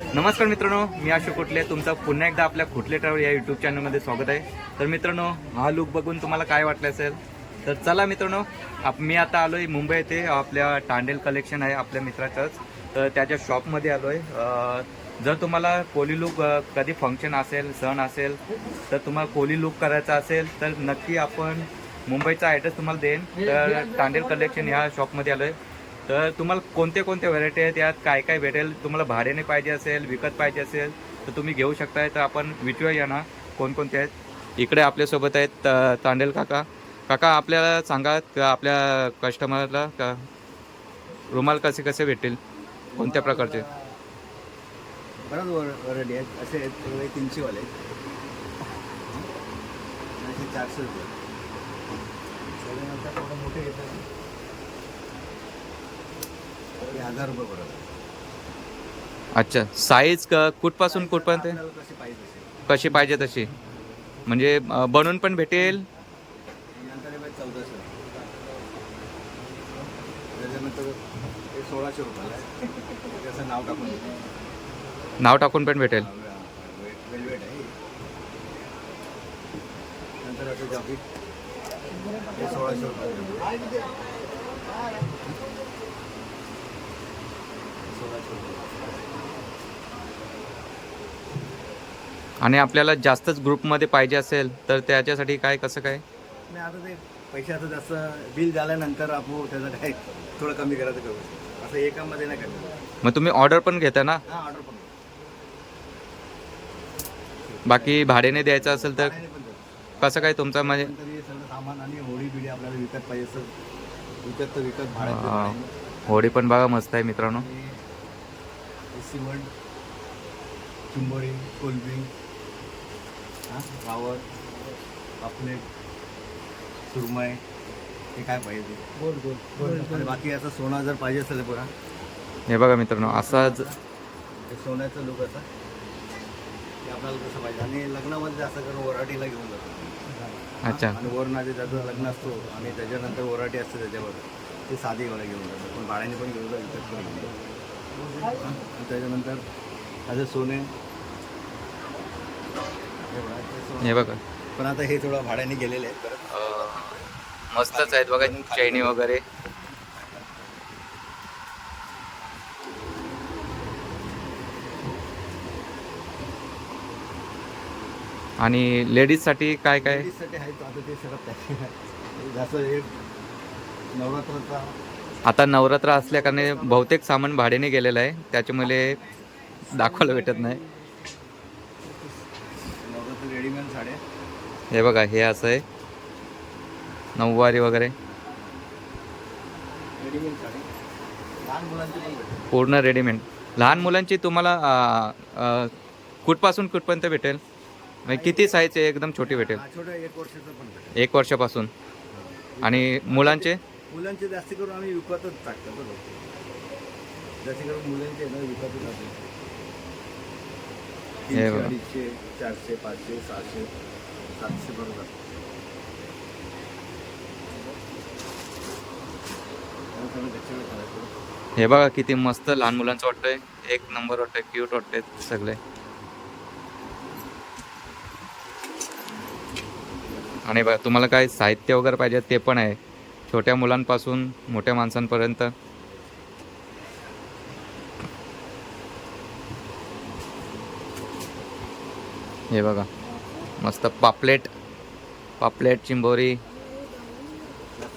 नमस्कार मित्रांनो मी अशोक कुटले. तुमचं पुन्हा एकदा आपल्या कुटले ट्रॅव्हल या युट्यूब चॅनलमध्ये स्वागत आहे. तर मित्रांनो हा लुक बघून तुम्हाला काय वाटलं असेल? तर चला मित्रांनो आप मी आता आलो आहे मुंबई येथे. आपल्या टांडेल कलेक्शन आहे आपल्या मित्राचंच. तर त्याच्या शॉपमध्ये आलो आहे जर तुम्हाला कोली लुक कधी फंक्शन असेल सण असेल तर तुम्हाला कोली लुक करायचा असेल तर नक्की आपण मुंबईचा ॲड्रेस तुम्हाला देईन. तर टांडेल कलेक्शन ह्या शॉपमध्ये आलो आहे तर तुम्हाला कोणते कोणते व्हरायटी आहेत? यात काय काय भेटेल? तुम्हाला भाड्याने पाहिजे असेल विकत पाहिजे असेल तर तुम्ही घेऊ शकताय. तर आपण विचारूया ना कोणकोणते आहेत. इकडे आपल्यासोबत आहेत तांडेल काका. काका आपल्याला सांगा का आपल्या कस्टमरला का? रुमाल कसे कसे भेटेल कोणत्या प्रकारचे? बराच वर वरायटी आहेत. असे आहेत तीनशेवाले चारशे रुपये सगळ्यानंतर थोडं मोठे येतात ते हजार रुपये पडत अच्छा साईज क कुठपासून कुठपर्यंत? आपल्याला कसे पाहिजे कशी पाहिजे तशी? म्हणजे अ, बनवून पण भेटेल? नंतर हे चौदाशे त्याच्यानंतर ते सोळाशे रुपयाला आहे. त्याचं नाव टाकून देतो. नाव टाकून पण भेटेल. वे- वेलवेट आहे. नंतर असं जॉकेट हे सोळाशे आणि आपल्याला जास्तच ग्रुपमध्ये पाहिजे असेल तर त्याच्यासाठी काय कसं काय? नाही आता ते पैशाचं जास्त बिल झाल्यानंतर आपण त्याचं काय थोडं कमी करायचं करू. असं एकामध्ये नाही करत मग तुम्ही ऑर्डर पण घेता ना? हां ऑर्डर पण बाकी भाड्याने द्यायचं असेल तर भाड्याने पण देतो. कसं काय तुमचं म्हणजे? सगळं सामान आणि होडी बिडी आपल्याला विकत पाहिजे असं विकत तर विकत भाड्यात हा. देतो. होडी पण बघा मस्त आहे मित्रांनो. आणि सिवड चिंबोरी कोलबी हां रावळ पापलेट सुरमई हे काय पाहिजे? ते. आणि बाकी असं सोनं जर पाहिजे असेल बघा. हे बघा मित्रांनो असाच हे सोन्याचं लुक असं. ते आपल्याला कसं पाहिजे? आणि लग्नामध्ये जास्त करून वराटीला घेऊन जातो. अच्छा. आणि वरणाचे त्याचं लग्न असतो आणि त्याच्यानंतर वराटी असते त्याच्यावर ते साधी वाला घेऊन जातो. पण भाड्याने पण घेऊन जातो. त्याच्यानंतर माझे सोने. हे बघा, पण आता हे थोडं भाड्याने गेलेले आहेत परत. मस्तच आहेत बघा चैनी वगैरे. आणि लेडीजसाठी काय काय लेडीजसाठी आहे आता ते सगळं जसं हे नवरात्राचा आता नवरात्र असल्या कारणे बहुतेक सामान भाड्याने गेलेलं आहे. त्याच्यामुळे दाखवायला भेटत नाही. हे बघा हे असं आहे. नऊवारी वगैरे. पूर्ण रेडीमेड लहान मुलांची तुम्हाला कुठपासून कुठपर्यंत भेटेल? म्हणजे किती साईज आहे एकदम छोटी भेटेल. एक वर्षापासून. आणि मुलांचे? मुलांचे जास्त करून आम्ही विकतच टाकतो बरोबर. जास्त करून मुलांचे ना विकतच टाकतो. हे बघा. अडीचशे चारशे पाचशे सहाशे सातशे बरोबर. हे बघा किती मस्त लहान मुलांचं वाटतंय. एक नंबर वाटतंय क्यूट वाटतंय सगळे. आणि बघा तुम्हाला काय साहित्य वगैरे पाहिजे ते पण आहे. छोट्या मुलांपासून मोठ्या माणसांपर्यंत. हे बघा मस्त पापलेट पापलेट चिंबोरी.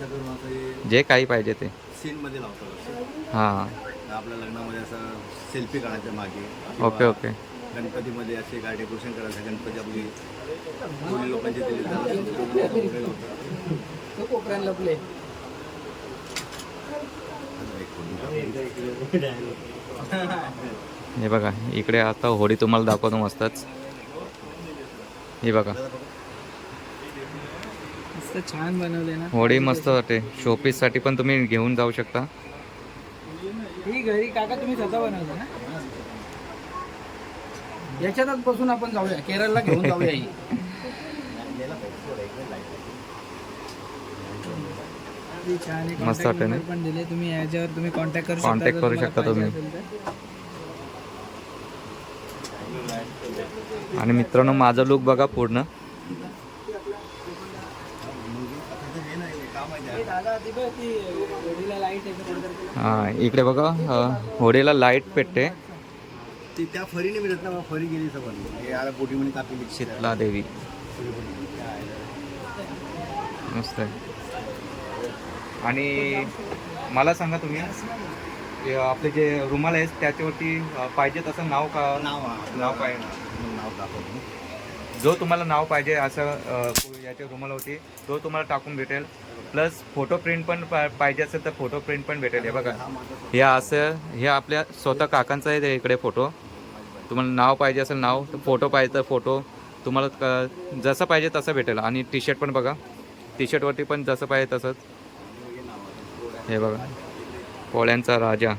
हे जे काही पाहिजे ते. सीनमध्ये लावतो. हां. आपल्या लग्नामध्ये असं सेल्फी काढायचं मागे. Okay okay. गणपतीमध्ये असे काय डेकोरेशन करायचं गणपती आपली लोकांची. हे बघा इकडे आता होडी तुम्हाला दाखवतो मस्तच. हे बघा. मस्त छान बनवले ना. होडी मस्त वाटते शोपीससाठी पण तुम्ही घेऊन जाऊ शकता. ही घरी काका तुम्ही स्वतः बनवलं ना? याच्यातच बसून आपण जाऊया. केरळला घेऊन जाऊया ही किती छान आहे. मस्त पण दिले. तुम्ही याच्यावर तुम्ही कॉन्टॅक्ट करू जर करू शकता तुम्ही. आणि मित्रांनो माझा लुक बघा पूर्ण. हे इकडे बघा होडीला लाइट पेटते. ती त्या फरीने मिळत ना फरी गेली सगळं हे कापली शीतला देवी. मस्त आहे. आणि मला सांगा तुम्ही आपले जे रुमाल आहेत त्याच्यावरती अं, पाहिजे तसं नाव का? नाव नाव काय? नाव टाकतो जो तुम्हाला नाव पाहिजे असं अं, याच्या रुमालावरती तो तुम्हाला टाकून भेटेल. प्लस फोटो प्रिंट पण पा- पाहिजे असेल तर फोटो प्रिंट पण भेटेल. हे बघा. हा माझा हे असं हे आपल्या स्वतः काकांचं आहे ते इकडे फोटो. तुम्हाला नाव पाहिजे असेल नाव तर फोटो पाहिजे तर फोटो. तुम्हाला क- जसं पाहिजे तसं भेटेल. आणि टी शर्ट पण बघा. टी शर्टवरती पण जसं पाहिजे तसंच. हे बघा. कोळ्यांचा राजा.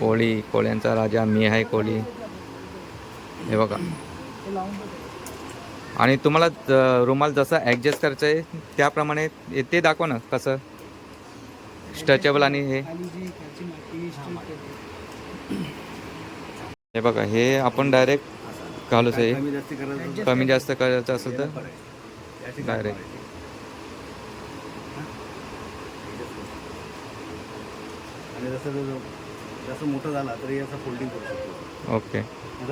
कोळी कोळ्यांचा राजा मी आहे कोळी. हे बघा. आणि तुम्हाला रुमाल जसा ॲडजस्ट करायचं आहे त्याप्रमाणे ते दाखवा ना कसं? स्ट्रेचेबल आणि हे. हे बघा हे आपण डायरेक्ट घालूच आहे कमी जास्त करायचं असेल तर. Direct Direct. काय आणि जसं जसं- मोठं झाला तरी फोल्डिंग करू शकतो. ओके.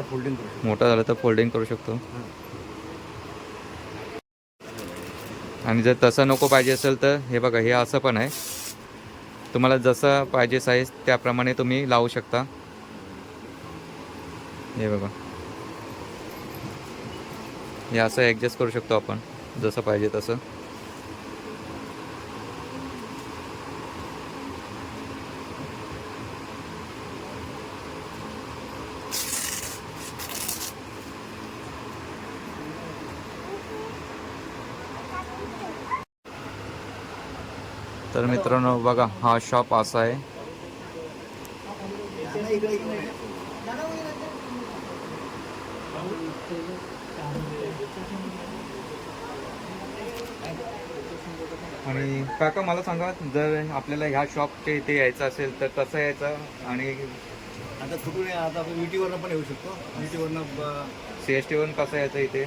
फोल्डिंग करू शकतो. मोठा झाला तर फोल्डिंग करू शकतो. आणि जर तसं नको पाहिजे असेल तर हे बघा हे असं पण आहे. तुम्हाला जसं पाहिजे साईज त्याप्रमाणे तुम्ही लावू शकता. हे बघा. हे असं ॲडजस्ट करू शकतो आपण जसं पाहिजे तसं. तर मित्रांनो बघा हा शॉप असा आहे. आणि काका मला सांगा जर आपल्याला ह्या शॉपच्या इथे यायचं असेल तर कसं यायचं? आणि आता कुठून आहे? आता आपण मिटीवरनं पण येऊ शकतो. मिटीवरनं सी एस टीवरून कसं यायचं इथे?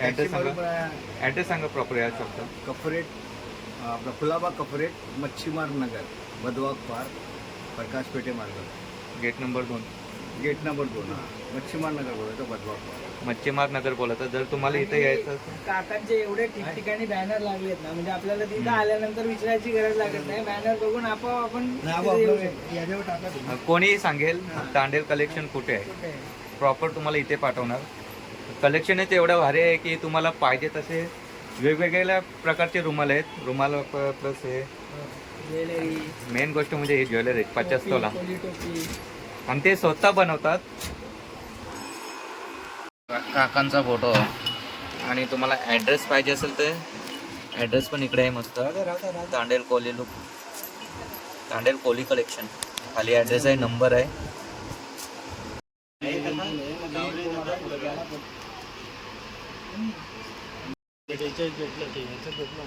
ॲड्रेस सांगा. ॲड्रेस सांगा प्रॉपर या शॉपचा कफरेट आपला फुलाबा कफरेट मच्छीमार नगर बदवाग पार्क प्रकाश पेठे मार्ग. गेट नंबर दोन. गेट नंबर दोन हा. मच्छीमार नगर बोलायचं बदवाग पार्क. मच्छीमार नगर बोलत. जर तुम्हाला इथे यायचं असेल काकांचे एवढे ठिकठिकाणी बॅनर लागलेत ना म्हणजे आपल्याला तिथं आल्यानंतर विचारायची गरज लागत नाही. बॅनर बघून आपोआप आपण तिथे येऊ शकतो. याच्यावर टाका तुम्ही. कोणीही सांगेल तांडेल कलेक्शन कुठे आहे? कुठे आहे? प्रॉपर तुम्हाला इथे पाठवणार. कलेक्शनच एवढं भारी आहे की तुम्हाला पाहिजे तसे वेगवेगळ्या प्रकारचे रुमाल आहेत. रुमाल प्लस हे ज्वेलरी. मेन गोष्ट म्हणजे ही ज्वेलरी पचास तोला. आणि ते स्वतः बनवतात. काकांचा फोटो आणि तुम्हाला ॲड्रेस पाहिजे असेल तर ॲड्रेस पण इकडे आहे मस्त. तांडेल कोली लुक तांडेल कोली कलेक्शन खाली ॲड्रेस आहे नंबर आहे. 这这这这这个不用。